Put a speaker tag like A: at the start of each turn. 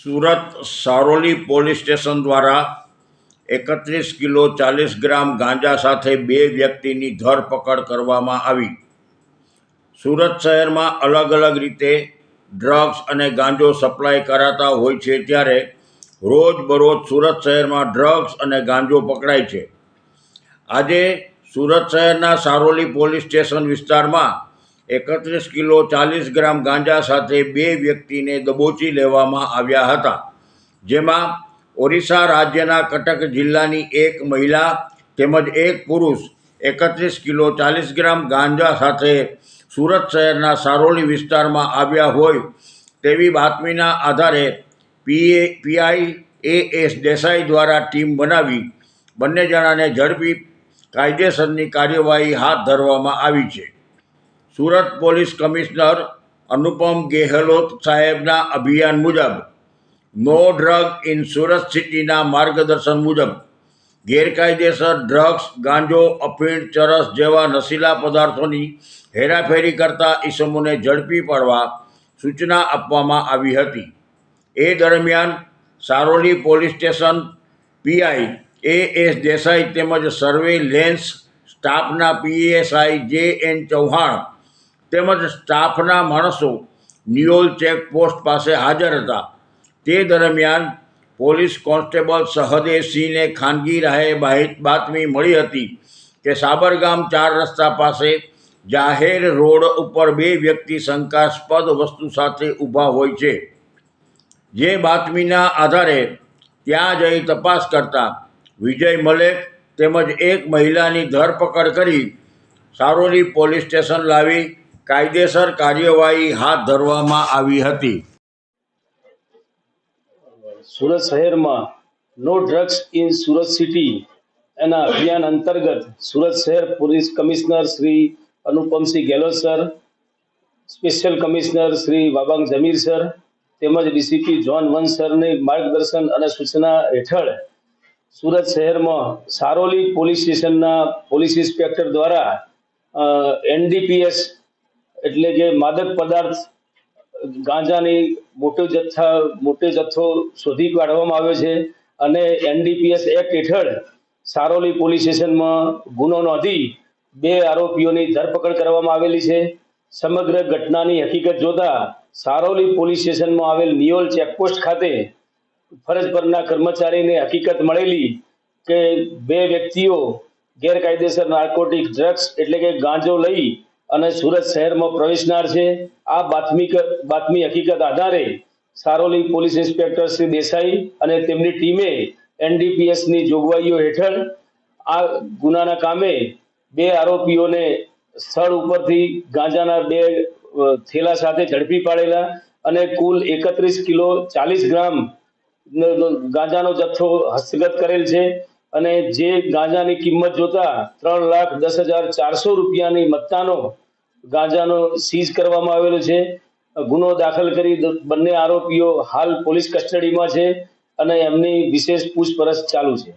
A: Surat Saroli police station દ્વારા એકત્રીસ kilo ચાલીસ ગ્રામ ગાંજા સાથે બે વ્યક્તિની ધરપકડ કરવામાં આવી. સુરત શહેરમાં અલગ અલગ રીતે ડ્રગ્સ અને ગાંજો સપ્લાય કરાતા હોય છે ત્યારે રોજબરોજ સુરત શહેરમાં ડ્રગ્સ અને ગાંજો પકડાય છે. આજે સુરત શહેરના સારોલી પોલીસ સ્ટેશન વિસ્તારમાં એકત્રીસ કિલો ચાલીસ ગ્રામ ગાંજા સાથે બે વ્યક્તિને દબોચી લેવામાં આવ્યા હતા. જેમાં ઓરિસ્સા રાજ્યના કટક જિલ્લાની એક મહિલા તેમજ એક પુરુષ એકત્રીસ કિલો ચાલીસ ગ્રામ ગાંજા સાથે સુરત શહેરના સારોલી વિસ્તારમાં આવ્યા હોય તેવી બાતમીના આધારે PA, PI A S Desai દ્વારા ટીમ બનાવી બંને જણાને ઝડપી કાયદેસરની કાર્યવાહી હાથ ધરવામાં આવી છે. સુરત પોલીસ કમિશનર અનુપમ ગેહલોત સાહેબના અભિયાન મુજબ નો ડ્રગ ઇન સુરત સિટીના માર્ગદર્શન મુજબ ગેરકાયદેસર ડ્રગ્સ, ગાંજો, અફીણ, ચરસ જેવા નશીલા પદાર્થોની હેરાફેરી કરતા ઈસમોને ઝડપી પાડવા સૂચના આપવામાં આવી હતી. એ દરમિયાન Saroli police station PI A S Desai તેમજ સર્વે લેન્સ સ્ટાફના પીએસઆઈ જે એન ચૌહાણ તેમજ સ્ટાફના માણસો નિયોલ ચેકપોસ્ટ પાસે હાજર હતા. તે દરમિયાન પોલીસ કોન્સ્ટેબલ સહદેવસિંહને ખાનગી રાહે બાતમી મળી હતી કે સાબરગામ ચાર રસ્તા પાસે જાહેર રોડ ઉપર બે વ્યક્તિ શંકાસ્પદ વસ્તુ સાથે ઊભા હોય છે. જે બાતમીના આધારે ત્યાં જઈ તપાસ કરતા વિજય મલેક તેમજ એક મહિલાની ધરપકડ કરી સારોલી પોલીસ સ્ટેશન લાવી કાયદેસર કાર્યવાહી હાથ ધરવામાં આવી હતી.
B: સુરત શહેરમાં no drugs in Surat city એના અભિયાન અંતર્ગત સુરત શહેર police commissioner Shri Anupamsinh Gehlot sir special commissioner Shri Vabang Zamir sir, તેમજ ડીસીપી જોન વન સરની માર્ગદર્શન અને સૂચના હેઠળ સુરત શહેરમાં સારોલી પોલીસ સ્ટેશનના પોલીસ ઇન્સ્પેક્ટર દ્વારા એનડીપીએસ એટલે કે માદક પદાર્થ, ગાંજાની મોટો જથ્થા, મોટો જથ્થો શોધી કાઢવામાં આવ્યો છે અને એનડીપીએસ એક્ટ હેઠળ સારોલી પોલીસ સ્ટેશનમાં ગુનો નોંધી બે આરોપીઓની ધરપકડ કરવામાં આવેલી છે. સમગ્ર ઘટનાની હકીકત જોતા સારોલી પોલીસ સ્ટેશનમાં આવેલ નિયોલ ચેકપોસ્ટ ખાતે ફરજ પરના કર્મચારીને હકીકત મળેલી કે બે વ્યક્તિઓ ગેરકાયદેસર નાર્કોટિક ડ્રગ્સ એટલે કે ગાંજો લઈ અને સુરત શહેરમાં પ્રવેશનાર છે. આ બાતમી બાતમી હકીકત આધારે સારોલી પોલીસ ઇન્સ્પેક્ટર શ્રી દેસાઈ અને તેમની ટીમે એનડીપીએસની જોગવાઈઓ હેઠળ આ ગુનાના કામે બે આરોપીઓને સ્થળ ઉપરથી ગાંજાના બે થેલા સાથે ઝડપી પાડેલા અને કુલ એકત્રીસ કિલો ચાલીસ ગ્રામ ગાંજાનો જથ્થો હસ્તગત કરેલ છે. અને જે ગાંજાની કિંમત જોતા ત્રણ લાખ દસ હજાર ચારસો રૂપિયાની મત્તાનો ગાંજાનો સીઝ કરવામાં આવેલો છે. ગુનો દાખલ કરી બંને આરોપીઓ હાલ પોલીસ કસ્ટડીમાં છે અને એમની વિશેષ પૂછપરછ ચાલુ છે.